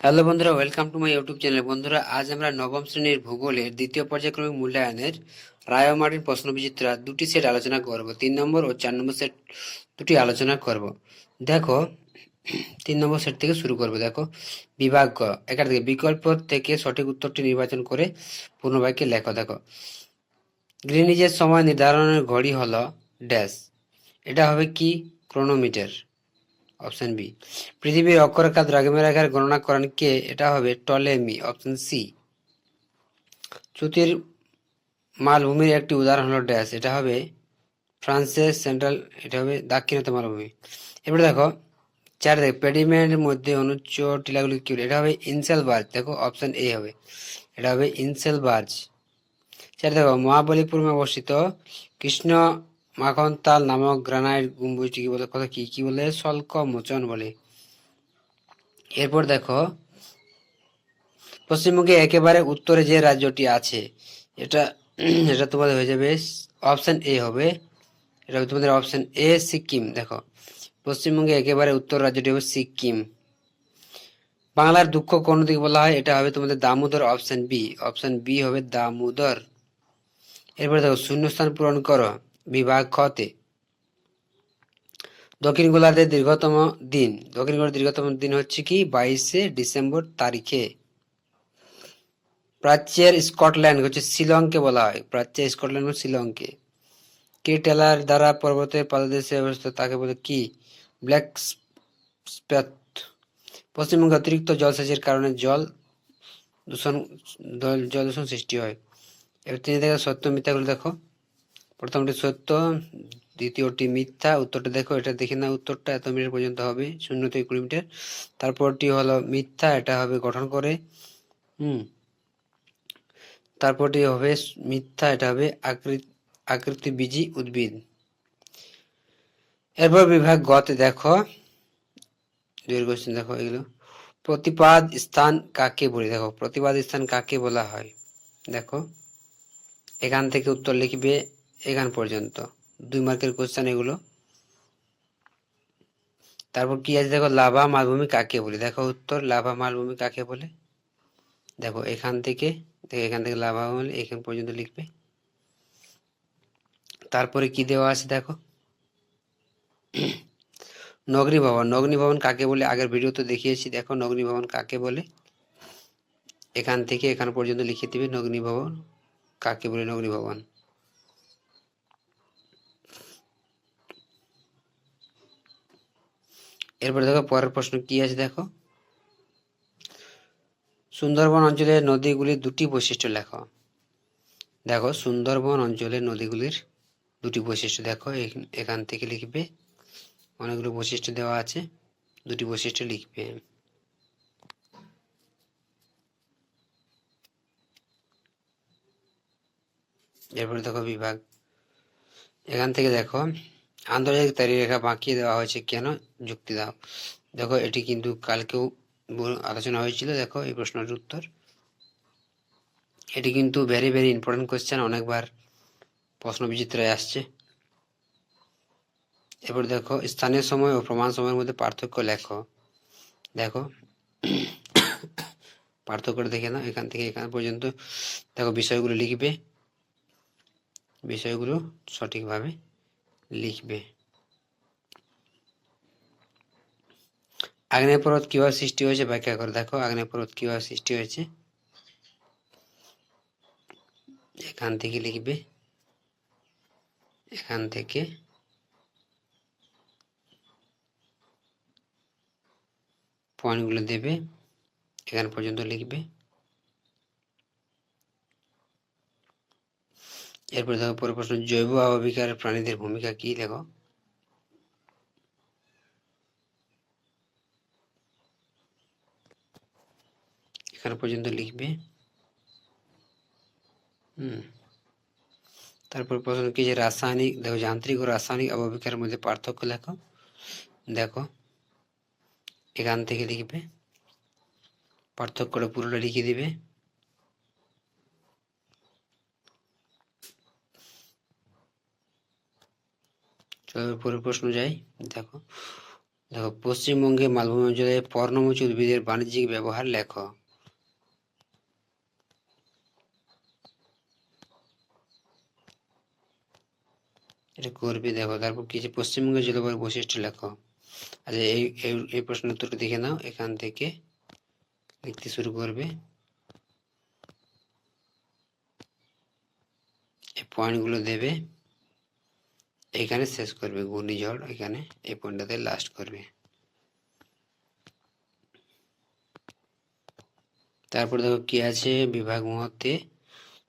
Hello বন্ধুরা welcome to my YouTube channel বন্ধুরা, আজ আমরা নবম শ্রেণির ভূগোলের দ্বিতীয় পর্যায়ক্রমিক মূল্যায়নের রায় মার্টিন প্রশ্ন বিচিত্রা দুটি সেট আলোচনা করব। তিন নম্বর ও চার নম্বর সেট দুটি আলোচনা করব। দেখো, তিন নম্বর সেট থেকে শুরু করব। দেখো, বিভাগ গ। এখান থেকে বিকল্প থেকে সঠিক উত্তরটি নির্বাচন করে পূর্ণবাক্যে লেখো। দেখো, গ্রিনিজের সময় নির্ধারণের ঘড়ি হলো ড্যাশ। এটা হবে কি? ক্রোনোমিটার। Option B. পৃথিবীর অক্ষরেখা দ্রাঘিমারেখার গণনা করেন কে? এটা হবে টলেমি, অপশন সি। চ্যুতির মালভূমির একটি উদাহরণ হলো ড্যাশ। এটা হবে ফ্রান্সের সেন্ট্রাল, এটা হবে দাক্ষিণাত্য মালভূমি। এবারে দেখো চার দেখো পেডিমেন্টের মধ্যে অনুচ্চ টিলাগুলি কি? এটা হবে ইনসেল বার্জ। দেখো, অপশন এ হবে। এটা হবে ইনসেল বার্জ। চার দেখো, মহাবলীপুরমে অবস্থিত কৃষ্ণ মাখনতাল নামক গ্রানাইট গম্বুজটি কি বলে, কথা কি? কি বলে? শল্ক মোচন বলে। এরপর দেখো, পশ্চিমবঙ্গে একেবারে উত্তরে যে রাজ্যটি আছে, এটা এটা তোমাদের হয়ে যাবে অপশন এ হবে। এটা তোমাদের অপশন এ, সিকিম। দেখো, পশ্চিমবঙ্গে একেবারে উত্তর রাজ্যটি হবে সিকিম। বাংলার দুঃখ কোন দিকে বলা হয়? এটা হবে তোমাদের Damodar option B. Option B হবে দামোদর। এরপরে দেখো, শূন্যস্থান পূরণ করো। বিভাগ খতে দক্ষিণ গোলার্ধের দীর্ঘতম দিন। দক্ষিণ গোলার্ধের দীর্ঘতম দিন হচ্ছে কি? বাইশে ডিসেম্বর তারিখে। প্রাচ্যের স্কটল্যান্ড, হচ্ছে শিলংকে বলা হয়। প্রাচ্যের স্কটল্যান্ড হচ্ছে শিলংকে। কে টেলার দ্বারা পর্বতের পাদদেশে অবস্থিত, তাকে বলে কি? ব্ল্যাক পশ্চিমবঙ্গে অতিরিক্ত জলসেচের কারণে জল দূষণ, জল- জল দূষণ সৃষ্টি হয়। এবার তিনি দেখো সত্য মিথ্যাগুলো দেখো। প্রথমটি সত্য, দ্বিতীয়টি মিথ্যা, উত্তরটা দেখো, এটা দেখে না উত্তরটা, এত মিটার পর্যন্ত হবে, শূন্য থেকে কুড়ি মিটার তারপরটি হলো মিথ্যা, এটা হবে গঠন করে, হুম। তারপরটি হবে মিথ্যা, এটা হবে আকৃতি আকৃতিবীজী উদ্ভিদ। এরপর বিভাগ গতে দেখো দুই কোশ্চেন দেখো এগুলো প্রতিপাদ স্থান কাকে বলে? দেখো, প্রতিপাদ স্থান কাকে বলা হয়? দেখো, এখান থেকে উত্তর লিখবে এখান পর্যন্ত। দুই মার্কের কোশ্চেন এগুলো। তারপর কি আছে? দেখো, লাভা মালভূমি কাকে বলে? দেখো উত্তর, লাভা মালভূমি কাকে বলে? দেখো, এখান থেকে, দেখো, এখান থেকে লাভা এখান পর্যন্ত লিখবে। তারপরে কি দেওয়া আছে? দেখো। নগরী ভবন। নগ্নী ভবন কাকে বলে? আগের ভিডিও তো দেখিয়েছি। দেখো নগ্নী ভবন কাকে বলে? এখান থেকে এখান পর্যন্ত লিখে দিবে নগ্নী ভবন। কাকে বলে নগ্নী ভবন? এরপরে দেখো, পরের প্রশ্ন কি আছে দেখো? সুন্দরবন অঞ্চলের নদীগুলির দুটি বৈশিষ্ট্য লেখো। দেখো, সুন্দরবন অঞ্চলের নদীগুলির দুটি বৈশিষ্ট্য দেখো। এখ- এখান থেকে লিখবে, অনেকগুলো বৈশিষ্ট্য দেওয়া আছে, দুটি বৈশিষ্ট্য লিখবে। এরপরে দেখো বিভাগ। এখান থেকে দেখো আন্তর্জাতিক তারিখরেখা বাঁকিয়ে দেওয়া হয়েছে কেন? যুক্তি দাও। দেখো, এটি কিন্তু কালকেও আলোচনা হয়েছিল। দেখো, এই প্রশ্নের উত্তর। এটি কিন্তু ভেরি ভেরি ইম্পর্টেন্ট কোশ্চেন অনেকবার প্রশ্ন বিচিত্রায় আসছে। এবার দেখো, স্থানীয় সময় ও প্রমাণ সময়ের মধ্যে পার্থক্য লেখো। দেখো, পার্থক্যটা দেখে নাও। এখান থেকে এখান পর্যন্ত। দেখো, বিষয়গুলো লিখবে। বিষয়গুলো সঠিকভাবে লিখবে। আগ্নেয় পর্বত কীভাবে সৃষ্টি হয়েছে ব্যাখ্যা করে, দেখো আগ্নেয় পর্বত কীভাবে সৃষ্টি হয়েছে। এখান থেকে লিখবে। এখান থেকে পয়েন্টগুলো দেবে। এখান পর্যন্ত লিখবে। এরপরে দেখো পরের প্রশ্ন জৈব আবহাবিকার প্রাণীদের ভূমিকা কি দেখো? এখান পর্যন্ত লিখবে। হুম। তারপর প্রশ্ন কি যে রাসায়নিক, দেখো যান্ত্রিক ও রাসায়নিক আবহাবিকার মধ্যে পার্থক্য লেখো। দেখো, এখান থেকে লিখবে। পার্থক্যটা পুরোটা লিখে দিবে। পরের প্রশ্ন যাই দেখো। দেখো, পশ্চিমবঙ্গে মালভূমি অঞ্চলে পর্ণমোচী উদ্ভিদের বাণিজ্যিক ব্যবহার লেখো। এটা করবে, দেখো, তারপর কিছু পশ্চিমবঙ্গের জলবায়ুর বৈশিষ্ট্য লেখো। আচ্ছা এই এই প্রশ্নের উত্তরটা দেখে নাও, এখান থেকে লিখতে শুরু করবে। এই পয়েন্টগুলো দেবে। এখানে শেষ করবে, ঘূর্ণিঝড় এখানে, এই পয়েন্টটাতে লাস্ট করবে। তারপর দেখো কি আছে বিভাগ মহত্বে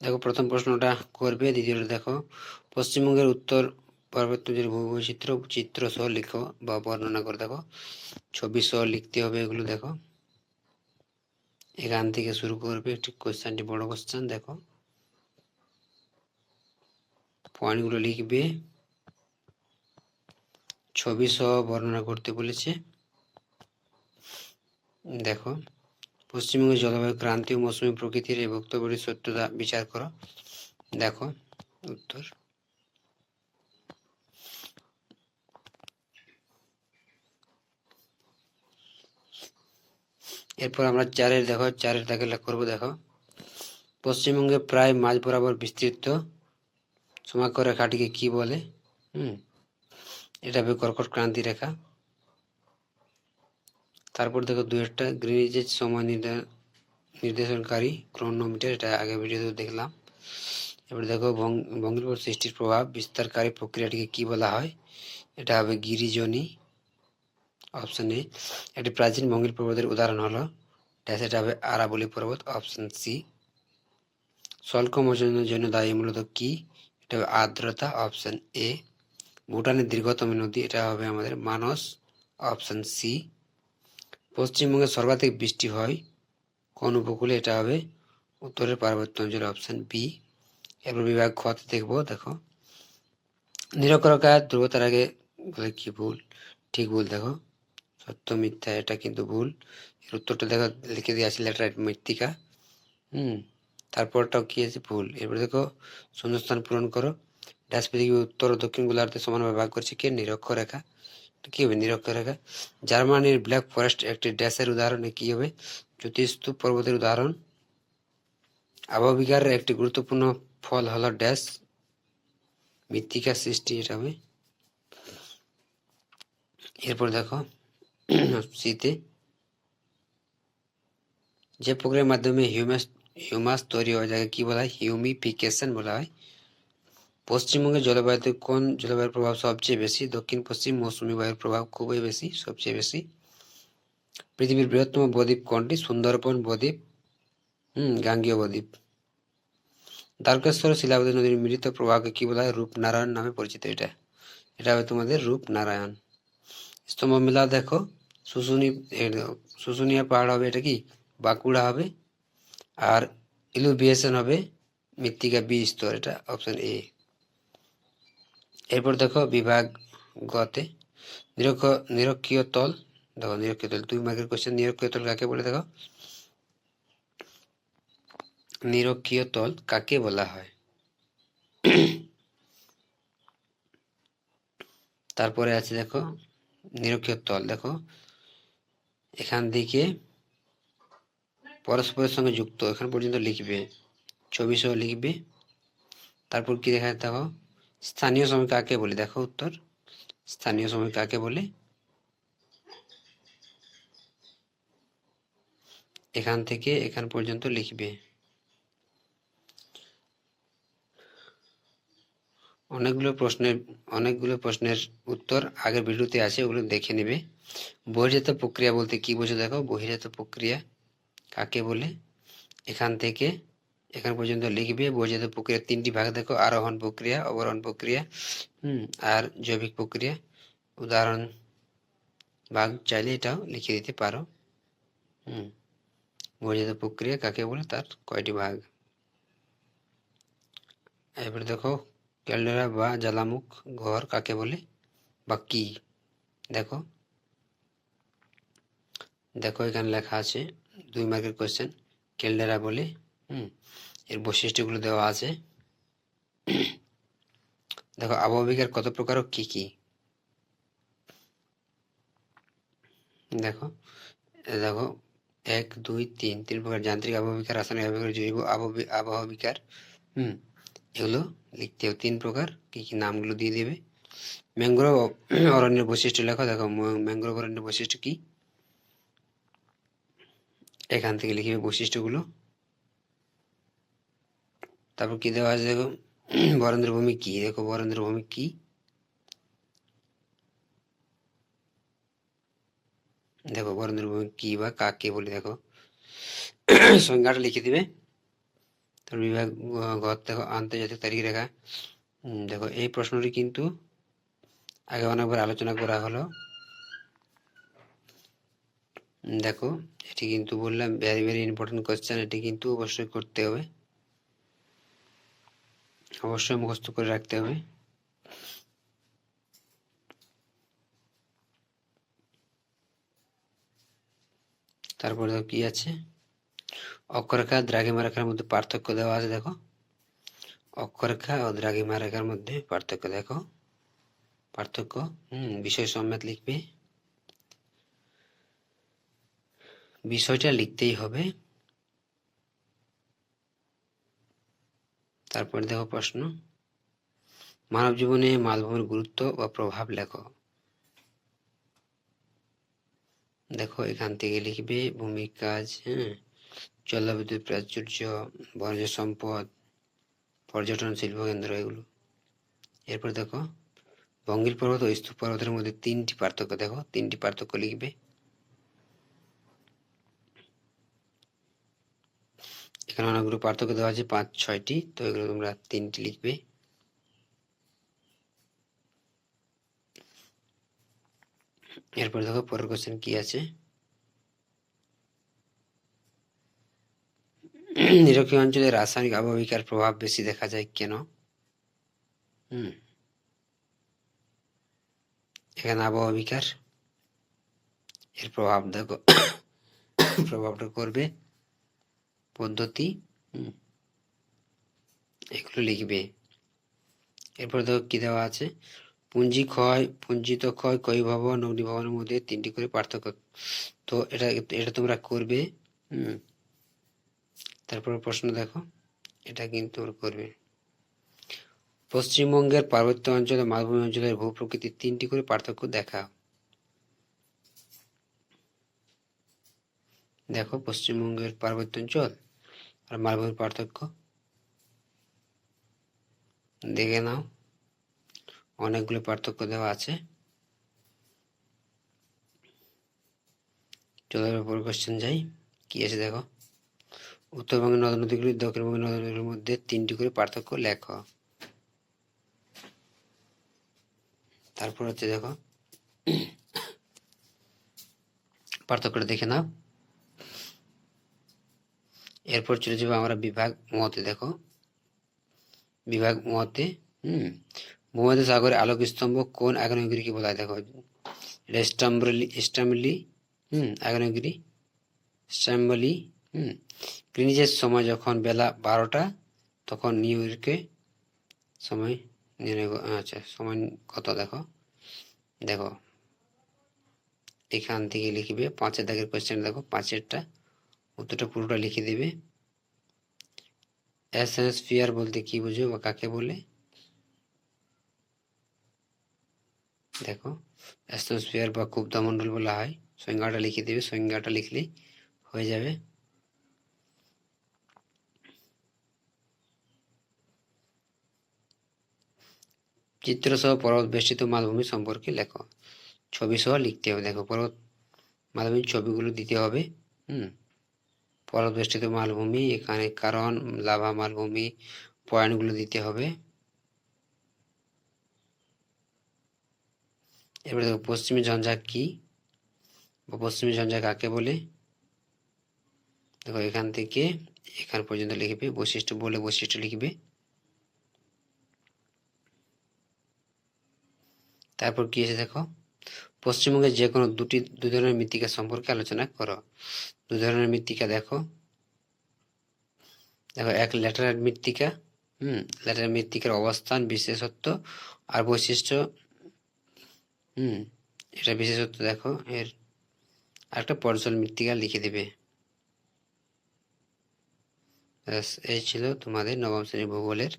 দেখো প্রথম প্রশ্নটা করবে, দ্বিতীয়টা দেখো, পশ্চিমবঙ্গের উত্তর পার্বত্যদের ভূবৈচিত্র্য চিত্র সহ লিখো বা বর্ণনা করে দেখো। ছবি সহ লিখতে হবে এগুলো দেখো। এখান থেকে শুরু করবে একটি কোশ্চেনটি বড় কোশ্চেন দেখো। পয়েন্টগুলো লিখবে। ছবি সহ বর্ণনা করতে বলেছে। দেখো, পশ্চিমবঙ্গের জলবায়ু, ক্রান্তীয় মৌসুমী প্রকৃতির এই বক্তব্যটির সত্যতা বিচার করো। দেখো, উত্তর। এরপর আমরা চারের, দেখো, চারের লেখ করব, দেখো। পশ্চিমবঙ্গে প্রায় মাঝ বরাবর বিস্তৃত সমাক্ষ রেখাটিকে কি বলে? হুম এটা হবে কর্কট ক্রান্তি রেখা। তারপর দেখো দু একটা গ্রিনিজের সময় নির্দেশনকারী ক্রোনোমিটার এটা আগে ভিডিওতে দেখলাম। এবার দেখো বঙ্গোপসাগর সৃষ্টির প্রভাব, বিস্তারকারী প্রক্রিয়াটিকে কি বলা হয়? এটা হবে গিরিজনী অপশন এ একটি প্রাচীন বঙ্গীয় পর্বতের উদাহরণ হলো ড্যাশ এটা হবে আরাবলি পর্বত অপশন সি স্বল্প মোচনের জন্য দায়ী মূলত কি? এটা হবে আর্দ্রতা অপশন এ ভুটানের দীর্ঘতম নদী, এটা হবে আমাদের মানস, অপশান সি পশ্চিমবঙ্গে সর্বাধিক বৃষ্টি হয় কোন উপকূলে, এটা হবে উত্তরের পার্বত্য অঞ্চলে, অপশন বি এরপর বিভাগ খতে দেখব, দেখো। নিরক্ষরকার ধ্রুবতার আগে বলে কি ভুল? ঠিক ভুল, দেখো। সত্য, মিথ্যা, এটা কিন্তু ভুল। এর উত্তরটা দেখো, লিখে দিয়ে আছে লেটার মৃত্তিকা। হুম, তারপরটাও কি আছে? ভুল। এরপর দেখো, শূন্যস্থান পূরণ করো। ড্যাশ পৃথিবী উত্তর ও দক্ষিণ গোলার্ধে সমানভাবে ভাগ করছে কে নিরক্ষরেখা কি হবে নিরক্ষরেখা জার্মানির ব্ল্যাক ফরেস্ট একটি ড্যাশের উদাহরণে কি হবে জ্যোতিস্তূপ পর্বতের উদাহরণ আবহবিকারের একটি গুরুত্বপূর্ণ ফল হলো ড্যাশ মৃত্তিকা সৃষ্টি এটা হবে এরপর দেখো শীতে যে প্রক্রিয়ার মাধ্যমে হিউমাস হিউমাস তৈরি হয় যাকে কি বলা হয় হিউমিফিকেশন বলা হয় পশ্চিমবঙ্গের জলবায়ুতে কোন জলবায়ুর প্রভাব সবচেয়ে বেশি? দক্ষিণ, পশ্চিম, মৌসুমী বায়ুর প্রভাব খুবই বেশি, সবচেয়ে বেশি। পৃথিবীর বৃহত্তম বদ্বীপ কোনটি? সুন্দরবন বদ্বীপ, হুম, গাঙ্গীয় বদ্বীপ। দ্বারকেশ্বর শিলাবতী নদীর মিলিত প্রবাহকে কি বলা হয়? রূপনারায়ণ নামে পরিচিত এটা। এটা হবে তোমাদের রূপনারায়ণ। স্তম্ভ মেলা দেখো। শুশুনি শুশুনিয়া পাহাড় হবে এটা কি? বাঁকুড়া হবে। আর ইলুভিয়েশন হবে মৃত্তিকা বি স্তর, এটা অপশন এ এরপর দেখো বিভাগ গতে, নিরক্ষ, নিরক্ষীয় তল, দেখো নিরক্ষীয় তল, দুই মার্কের কোশ্চেন নিরক্ষীয় তল কাকে বলে দেখো? নিরক্ষীয় তল কাকে বলা হয়? তারপরে আছে দেখো নিরক্ষীয় তল, দেখো এখান থেকে পরস্পরের সঙ্গে যুক্ত, এখান পর্যন্ত লিখবে ছবি সহ লিখবে, তারপর কি দেখা দেখো? স্থানীয় সময় কাকে বলে? দেখো উত্তর। স্থানীয় সময় কাকে বলে? এখান থেকে এখান পর্যন্ত লিখবে। অনেকগুলো প্রশ্নের অনেকগুলো প্রশ্নের উত্তর আগের ভিডিওতে আছে, ওগুলো দেখে নেবে। বহির্জাত প্রক্রিয়া বলতে কি বোঝো দেখো? বহির্জাত প্রক্রিয়া কাকে বলে? এখান থেকে এখান পর্যন্ত লিখবে বহির্জাত প্রক্রিয়া তিনটি ভাগ দেখো, আরোহণ প্রক্রিয়া, অবরোহণ প্রক্রিয়া, হুম, আর জৈবিক প্রক্রিয়া। উদাহরণ ভাগ চাইলে এটাও লিখে দিতে পারো। হুম বহির্জাত প্রক্রিয়া কাকে বলে তার কয়টি ভাগ? এবারে দেখো, ক্যালডেরা বা জ্বালামুখ ঘর কাকে বলে বা কি? দেখো দেখো এখানে লেখা আছে, দুই মার্কের কোয়েশ্চেন ক্যালডেরা বলে হুম, এর বৈশিষ্ট্যগুলো দেওয়া আছে। দেখো আবহবিকার কত প্রকার ও কি কি? দেখো দেখো, এক, দুই, তিন তিন প্রকার যান্ত্রিক আবহবিকার রাসায়নিক আবহবিকার জৈব আবহ- আবহবিকার হুম, এগুলো লিখতে হবে। তিন প্রকার, কি কি নামগুলো দিয়ে দেবে। ম্যাংগ্রোভ অরণ্যের বৈশিষ্ট্য লেখো। দেখো ম্যাংগ্রোভ অরণ্যের বৈশিষ্ট্য কি? এখান থেকে লিখবে বৈশিষ্ট্যগুলো। তারপর কি দেওয়া আছে দেখো? বরেন্দ্র ভূমি কি? দেখো বরেন্দ্র ভূমি কি? দেখো বরেন্দ্র ভূমি কি বা কাকে বলে দেখো? সংজ্ঞাটা লিখে দিবে। তার বিভাগ ঘর দেখো আন্তর্জাতিক তারিখ রেখা। দেখো এই প্রশ্নটি কিন্তু আগে অনেকবার আলোচনা করা হলো। দেখো, এটি কিন্তু বললাম ভেরি ভেরি ইম্পর্টেন্ট কোয়েশ্চেন এটি কিন্তু অবশ্যই করতে হবে। অবশ্যই মুখস্থ করে রাখতে হবে। তারপরে দেখো কি আছে? অক্ষরেখা দ্রাঘিমা রেখার মধ্যে পার্থক্য দেওয়া আছে, দেখো। অক্ষরেখা ও দ্রাঘিমা রেখার মধ্যে পার্থক্য, দেখো। পার্থক্য, হুম, বিষয় সমেত লিখবে। বিষয়টা লিখতেই হবে। তারপরে দেখো প্রশ্ন। মানব জীবনে মালভূমির গুরুত্ব বা প্রভাব লেখো। দেখো, এখান থেকে লিখবে ভূমি কাজ হ্যাঁ? জলবিদ্যুৎ, প্রাচুর্য, বর্জ্য সম্পদ, পর্যটন, শিল্প কেন্দ্র, এগুলো। এরপর দেখো, বঙ্গিল পর্বত ও স্তূপ পর্বতের মধ্যে তিনটি পার্থক্য দেখো। তিনটি পার্থক্য লিখবে। এখানে অনেকগুলো পার্থক্য দেওয়া আছে পাঁচ, ছয়টি। তো এগুলো তোমরা তিনটি লিখবে। এরপর দেখো পরের কোশ্চেন কি আছে? নিরক্ষীয় অঞ্চলে রাসায়নিক আবহবিকার প্রভাব বেশি দেখা যায় কেন? এখানে আবহবিকার এর প্রভাব দেখো, প্রভাবটা করবে। পদ্ধতি এগুলো লিখবে। এরপর দেখো কি দেওয়া আছে? পুঞ্জি ক্ষয়, পুঞ্জিত ক্ষয় ক্ষয় ভবন, অগ্নি ভবনের মধ্যে তিনটি করে পার্থক্য। তো এটা এটা তোমরা করবে, হুম। তারপর প্রশ্ন দেখো, এটা কিন্তু করবে। পশ্চিমবঙ্গের পার্বত্য অঞ্চলে মালভূমি অঞ্চলের ভূ প্রকৃতির তিনটি করে পার্থক্য দেখা দেখো, পশ্চিমবঙ্গের পার্বত্য অঞ্চল আর মালভূমির পার্থক্য? দেখে নাও। অনেকগুলো পার্থক্য দেওয়া আছে। এবার পরের কোশ্চেন যাই। কি আছে দেখো? উত্তরবঙ্গের নদ নদীগুলি দক্ষিণবঙ্গের নদ নদীগুলির মধ্যে তিনটি করে পার্থক্য লেখ। তারপর হচ্ছে দেখো, পার্থক্যটা দেখে নাও। এরপর চলে যাব আমরা বিভাগ মতে, দেখো। বিভাগ মতে, হুম ভূমধ্য সাগরের আলোক স্তম্ভ কোন আগ্নেয়গিরিকে বলা হয় দেখো। এটা স্টাম্বলি স্টাম্বলি হুম, আগ্নেয়গিরি, স্টাম্বলি, হুম গ্রিনিজের সময় যখন বেলা বারোটা, তখন নিউ ইয়র্কে সময় নির্ণয় আচ্ছা সময় কত, দেখো। দেখো, এখান থেকে লিখবে পাঁচের দাগের কোয়েশ্চেন দেখো, পাঁচেরটা উত্তরটা পুরোটা লিখে দেবে। অ্যাসেন্সফিয়ার বলতে কি বুঝো বা কাকে বলে? দেখো অ্যাসেন্সফিয়ার বা কুব্ধামণ্ডল বলা হয়। সংজ্ঞাটা লিখে দেবে, সংজ্ঞাটা লিখলেই হয়ে যাবে। চিত্র সহ পর্বত বেষ্টিত মালভূমি সম্পর্কে লেখো। ছবি সহ লিখতে হবে। দেখো, পর্বত, মালভূমির ছবিগুলো দিতে হবে। হুম। পর্বত বেষ্টিত মালভূমি, এখানে কারণ, লাভা মালভূমি, পয়েন্টগুলো দিতে হবে। এবারে দেখো, পশ্চিমী ঝঞ্ঝা কি? বা পশ্চিমী ঝঞ্ঝা কাকে বলে? দেখো, এখান থেকে এখান পর্যন্ত লিখবে, বৈশিষ্ট্য বলে বৈশিষ্ট্য লিখবে। তারপর কি আছে দেখো? পশ্চিমবঙ্গে যে কোনো দুটি, দুই ধরনের মৃত্তিকা সম্পর্কে আলোচনা করো। দু ধরনের মৃত্তিকা, দেখো। দেখো, এক ল্যাটারাইট মৃত্তিকা, হুম, ল্যাটারাইট মৃত্তিকার অবস্থান, বিশেষত্ব আর বৈশিষ্ট্য, হুম, এটা বিশেষত্ব, দেখো, এর একটা পর্জল মৃত্তিকা লিখে দেবে। এই ছিল তোমাদের নবম শ্রেণির ভূগোলের